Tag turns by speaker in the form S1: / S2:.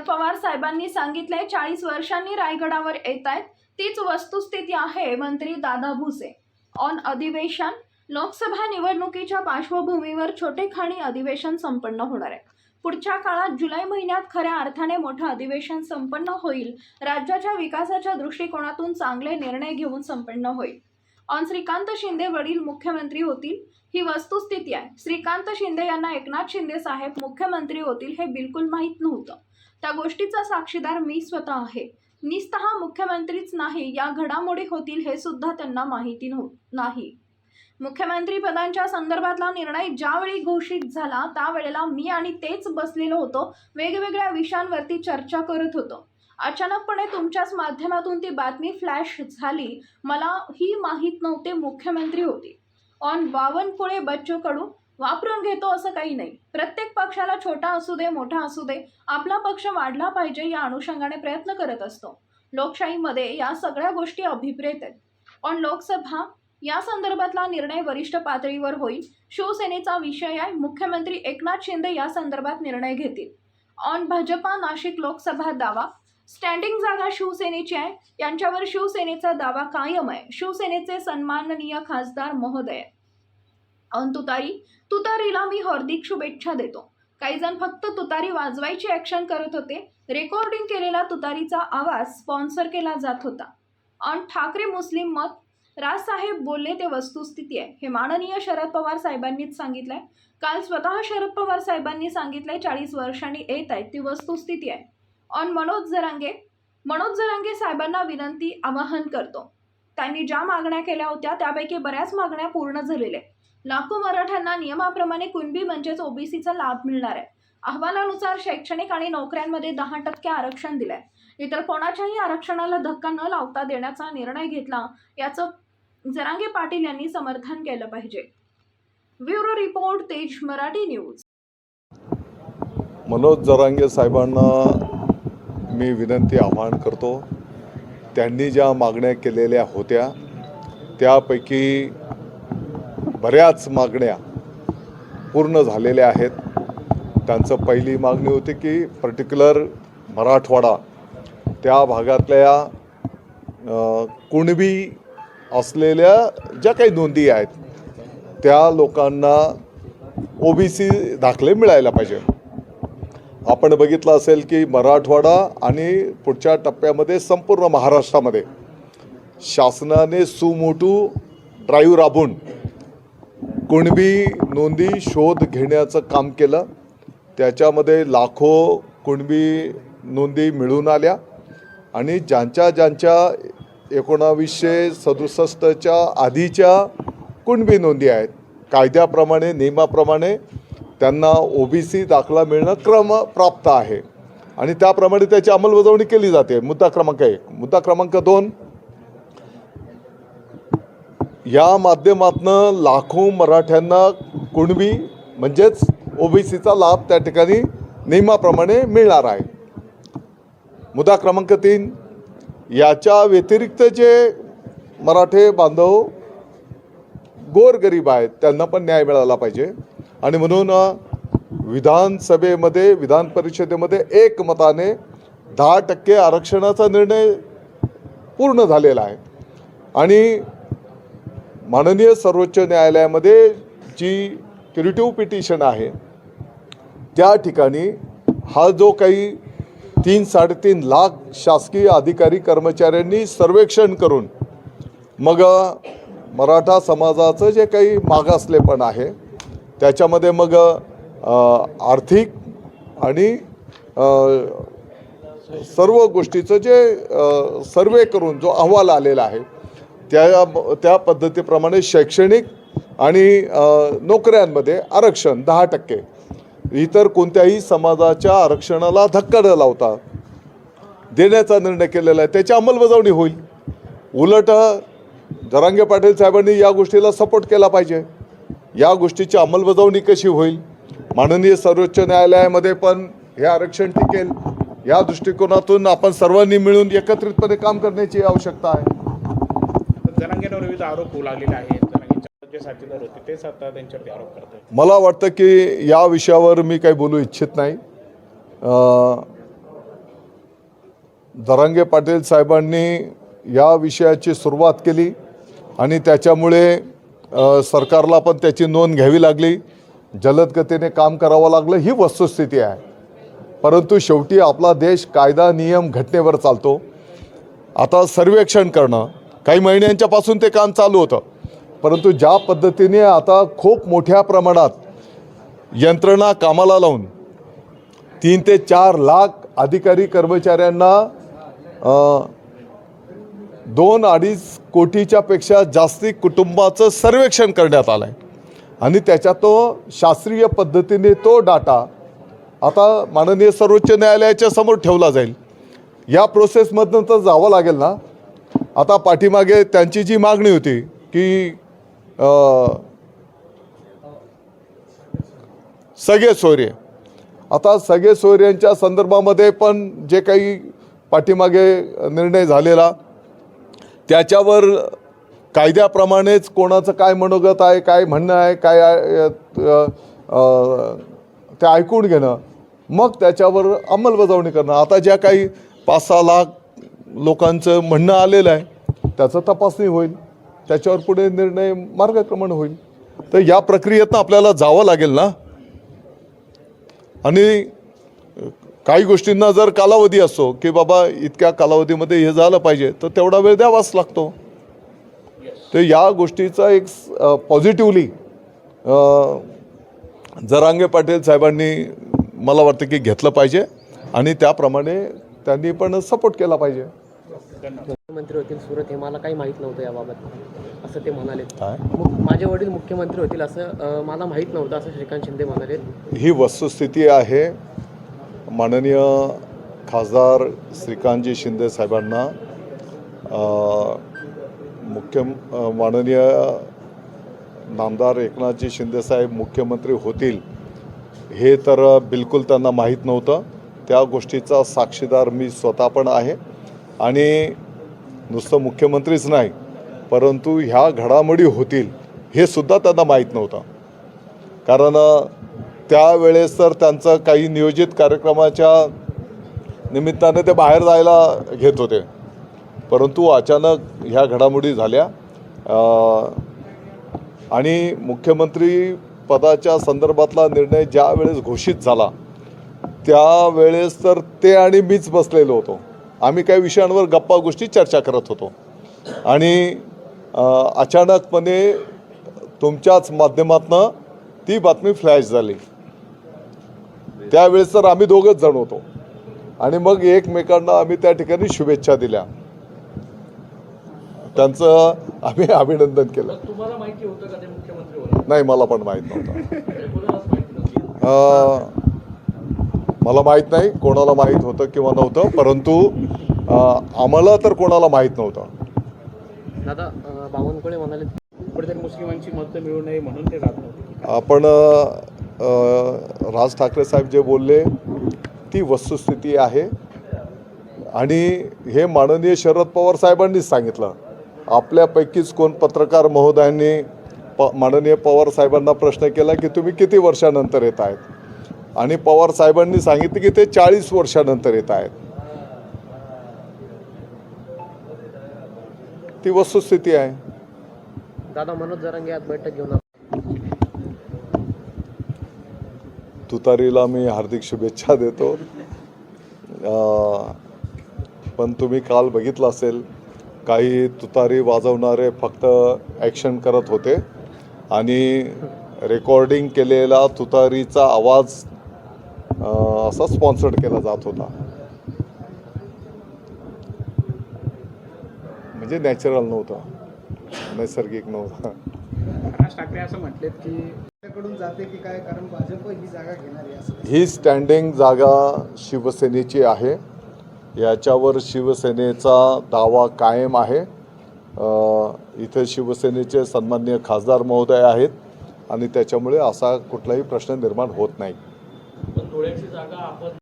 S1: शरद पवार साहेबांनी सांगितले चाळीस वर्षांनी रायगडावर येत आहेत तीच वस्तुस्थिती आहे मंत्री दादा भुसे. ऑन अधिवेशन लोकसभा निवडणुकीच्या पार्श्वभूमीवर छोटेखानी अधिवेशन संपन्न होणार आहे. पुढच्या काळात जुलै महिन्यात खऱ्या अर्थाने मोठं अधिवेशन संपन्न होईल. राज्याच्या विकासाच्या दृष्टिकोनातून चांगले निर्णय घेऊन संपन्न होईल. ऑन श्रीकांत शिंदे वडील मुख्यमंत्री होतील ही वस्तुस्थिती आहे. श्रीकांत शिंदे यांना एकनाथ शिंदे साहेब मुख्यमंत्री होतील हे बिलकुल माहीत नव्हतं. त्या गोष्टीचा साक्षीदार मी स्वतः आहे. निस्तहा मुख्यमंत्रीच नाही या घडामोडी होतील हे सुद्धा त्यांना माहिती नव्ह नाही. मुख्यमंत्री पदांच्या संदर्भातला निर्णय ज्यावेळी घोषित झाला त्यावेळेला मी आणि तेच बसलेलो होतो वेगवेगळ्या विषयांवरती चर्चा करत होतो. अचानकपणे तुमच्याच माध्यमातून ती बातमी फ्लॅश झाली. मला ही माहीत नव्हते मुख्यमंत्री होती. ऑन बावनकुळे बच्चू कडू वापरून घेतो असं काही नाही. प्रत्येक पक्षाला छोटा असू दे मोठा असू दे आपला पक्ष वाढला पाहिजे या अनुषंगाने प्रयत्न करत असतो. लोकशाहीमध्ये या सगळ्या गोष्टी अभिप्रेत आहेत. ऑन लोकसभा या संदर्भातला निर्णय वरिष्ठ पातळीवर होईल. शिवसेनेचा विषय आहे. मुख्यमंत्री एकनाथ शिंदे या संदर्भात निर्णय घेतील. ऑन भाजपा नाशिक लोकसभा दावा. स्टँडिंग जागा शिवसेनेची आहे. यांच्यावर शिवसेनेचा दावा कायम आहे. शिवसेनेचे सन्माननीय खासदार महोदय ऑन तुतारी तुतारीला मी हार्दिक शुभेच्छा देतो. काही जण फक्त तुतारी वाजवायची ॲक्शन करत होते. रेकॉर्डिंग केलेला तुतारीचा आवाज स्पॉन्सर केला जात होता. ऑन ठाकरे मुस्लिम मत राजसाहेब बोलले ते वस्तुस्थिती आहे. हे माननीय शरद पवार साहेबांनीच सांगितलंय. काल स्वतः शरद पवार साहेबांनी सांगितलंय चाळीस वर्षांनी येत आहेत ती वस्तुस्थिती आहे. ऑन मनोज जरांगे मनोज जरांगे साहेबांना विनंती आवाहन करतो. त्यांनी ज्या मागण्या केल्या होत्या त्यापैकी बऱ्याच मागण्या पूर्ण झालेल्या लाखो मराठ्यांना नियमाप्रमाणे कुणबी म्हणजेच ओबीसीचा लाभ मिळणार आहे. अहवालानुसार शैक्षणिक आणि नोकऱ्यांमध्ये दहा टक्के आरक्षण दिलंय. इतर कोणाच्याही आरक्षणाला धक्का न लावता देण्याचा निर्णय घेतला याचं जरांगे पाटील यांनी समर्थन केलं पाहिजे. ब्युरो रिपोर्ट तेज मराठी न्यूज.
S2: मनोज जरांगे साहेबांना मी विनंती आवाहन करतो. त्यांनी ज्या मागण्या केलेल्या होत्या त्यापैकी बऱ्याच मागण्या पूर्ण झालेल्या आहेत. त्यांचं पहिली मागणी होती की पर्टिक्युलर मराठवाडा त्या भागातल्या कुणबी असलेल्या ज्या काही नोंदी आहेत त्या लोकांना ओबीसी दाखले मिळायला पाहिजे. आपण बघितलं असेल की मराठवाडा आणि पुढच्या टप्प्यामध्ये संपूर्ण महाराष्ट्रामध्ये शासनाने सुमोटू ड्राईव्ह राबून कुणबी नोंदी शोध घेण्याचं काम केलं. त्याच्यामध्ये लाखो कुणबी नोंदी मिळून आल्या. आणि ज्यांच्या ज्यांच्या एकोणावीसशे सदुसष्टच्या आधीच्या कुणबी नोंदी आहेत कायद्याप्रमाणे नियमाप्रमाणे त्यांना ओ बी सी दाखला मिळणं क्रम प्राप्त आहे. आणि त्याप्रमाणे त्याची अंमलबजावणी केली जाते. मुद्दा क्रमांक एक. मुद्दा क्रमांक दोन या माध्यमातनं लाखो मराठ्यांना कुणबी म्हणजेच ओबीसीचा लाभ त्या ठिकाणी नियमाप्रमाणे मिळणार आहे. मुद्दा क्रमांक तीन याच्या व्यतिरिक्त जे मराठे बांधव गोरगरीब आहेत त्यांना पण न्याय मिळाला पाहिजे. आणि म्हणून विधानसभेमध्ये विधान परिषदेमध्ये एकमताने दहा टक्के आरक्षणाचा निर्णय पूर्ण झालेला आहे. आणि माननीय सर्वोच्च न्यायालयामध्ये जी क्युरिटिव्ह पिटिशन आहे त्या ठिकाणी हा जो काही तीन साडेतीन लाख शासकीय अधिकारी कर्मचाऱ्यांनी सर्वेक्षण करून मग मराठा समाजाचं जे काही मागासलेपण आहे त्याच्यामध्ये मग आर्थिक आणि सर्व गोष्टीचं जे सर्वे करून जो अहवाल आलेला आहे त्या त्या पद्धतीप्रमाणे शैक्षणिक आणि नोकऱ्यांमध्ये आरक्षण दहा टक्के. इतर कोणत्याही समाजाच्या आरक्षणाला धक्का न लावता देण्याचा निर्णय केलेला आहे. त्याची अंमलबजावणी होईल. उलट जरांगे पाटील साहेबांनी या गोष्टीला सपोर्ट केला पाहिजे. या गोष्टीची अंमलबजावणी कशी होईल? माननीय सर्वोच्च न्यायालयामध्ये पण हे आरक्षण टिकेल. या दृष्टिकोनातून आपण सर्वांनी मिळून एकत्रितपणे काम करण्याची आवश्यकता आहे.
S3: जरांगेंवर विविध आरोप होऊ लागलेले आहेत. जे साथीदार होते तेच आता त्यांच्यावरती आरोप करतात
S2: मला वाटतं की या विषयावर मी काही बोलू इच्छित नाही. दरंगे पाटील साहेबांनी या विषयाची सुरुवात केली आणि त्याच्यामुळे सरकारला पण त्याची नोंद घ्यावी लागली. जलद गतीने काम करावं लागलं ही वस्तुस्थिती आहे. परंतु शेवटी आपला देश कायदा नियम घटनेवर चालतो. आता सर्वेक्षण करणं काही महिन्यांच्यापासून ते काम चालू होतं. परंतु ज्या पद्धतीने आता खूप मोठ्या प्रमाणात यंत्रणा कामाला लावून तीन ते चार लाख अधिकारी कर्मचाऱ्यांना दोन अडीच कोटीच्या पेक्षा जास्ती कुटुंबाचं सर्वेक्षण करण्यात आलं आहे आणि त्याच्या तो शास्त्रीय पद्धतीने तो डाटा आता माननीय सर्वोच्च न्यायालयाच्या समोर ठेवला जाईल. या प्रोसेसमधनं तर जावं लागेल ना? आता पाठीमागे त्यांची जी मागणी होती की सगळे सोयरे. आता सगळे सोयऱ्यांच्या संदर्भामध्ये पण जे काही पाठीमागे निर्णय झालेला त्याच्यावर कायद्याप्रमाणेच कोणाचं काय मनोगत आहे काय म्हणणं आहे काय ते ऐकून घेणं मग त्याच्यावर अंमलबजावणी करणं. आता ज्या काही पाच सहा लाख लोकांचं म्हणणं आलेलं आहे त्याचं तपासणी होईल त्याच्यावर पुढे निर्णय मार्गक्रमण होईल. तर या प्रक्रियेतनं आपल्याला जावं लागेल ना? आणि काही गोष्टींना जर कालावधी असतो की बाबा इतक्या कालावधीमध्ये हे झालं पाहिजे तर तेवढा वेळ द्यावाच लागतो. तर या गोष्टीचा एक पॉझिटिव्हली जरांगे पाटील साहेबांनी मला वाटतं की घेतलं पाहिजे आणि त्याप्रमाणे त्यांनी पण सपोर्ट केला पाहिजे.
S4: मुख्यमंत्री होतील सुरत हे मला काही माहीत नव्हतं याबाबत. असं ते म्हणाले माझे वडील मुख्यमंत्री होतील असं मला माहीत नव्हतं असं श्रीकांत शिंदे म्हणाले
S2: ही वस्तुस्थिती आहे. माननीय खासदार श्रीकांतजी शिंदे साहेबांना अ, मुख्य माननीय नामदार एकनाथजी शिंदे साहेब मुख्यमंत्री होतील हे तर बिलकुल त्यांना माहीत नव्हतं. त्या गोष्टीचा साक्षीदार मी स्वतः पण आहे. आणि नुसतं मुख्यमंत्रीच नाही परंतु ह्या घडामोडी होतील हे सुद्धा त्यांना माहीत नव्हतं. कारण त्यावेळेस तर त्यांचं काही नियोजित कार्यक्रमाच्या निमित्ताने ते बाहेर जायला घेत होते. परंतु अचानक ह्या घडामोडी झाल्या. आणि मुख्यमंत्री पदाच्या संदर्भातला निर्णय ज्या वेळेस घोषित झाला त्यावेळेस तर ते आणि मीच बसलेलो होतो. आम्ही काही विषयांवर गप्पा गोष्टी चर्चा करत होतो. आणि अचानकपणे तुमच्याच माध्यमातनं ती बातमी फ्लॅश झाली. त्यावेळेस तर आम्ही दोघंच जण होतो. आणि मग एकमेकांना आम्ही त्या ठिकाणी शुभेच्छा दिल्या. त्यांचं आम्ही अभिनंदन केलं. नाही मला पण माहीत नव्हतं. अं, मला माहीत नाही कोणाला माहीत होतं किंवा नव्हतं परंतु आम्हाला तर कोणाला माहीत नव्हतं.
S4: दादा बावनकुळे म्हणाले
S3: कुठेतरी मुस्लिमांची मतं मिळू नये म्हणून ते जात नव्हते.
S2: आपण राज ठाकरे साहेब जे बोलले ती वस्तुस्थिती आहे. आणि हे माननीय शरद पवार साहेबांनीच सांगितलं. आपल्यापैकीच कोण पत्रकार महोदयांनी प माननीय पवार साहेबांना प्रश्न केला की तुम्ही किती वर्षानंतर येत आहेत? आणि पवार साहेबांनी सांगितलं की ते चाळीस वर्षानंतर येत आहेत. ती वस्तुस्थिती आहे.
S4: दादा मनोज जरांगे आज बैठक घेऊन.
S2: तुतारीला मी हार्दिक शुभेच्छा देतो. पण तुम्ही काल बघितलं असेल काही तुतारी वाजवणारे फक्त ॲक्शन करत होते. आणि रेकॉर्डिंग केलेला तुतारीचा आवाज असा स्पॉन्सर्ड केला जात होता. म्हणजे नॅचरल नव्हतं. नैसर्गिक नव्हतं.
S3: राज ठाकरे असं म्हटलेत की
S5: कडून जाते की काय? कारण भाजप ही जागा घेणार
S2: ही स्टँडिंग जागा शिवसेनेची आहे. याच्यावर शिवसेनेचा दावा कायम आहे. इथे शिवसेनेचे सन्माननीय खासदार महोदय आहेत आणि त्याच्यामुळे असा कुठलाही प्रश्न निर्माण होत नाही. जागा आपण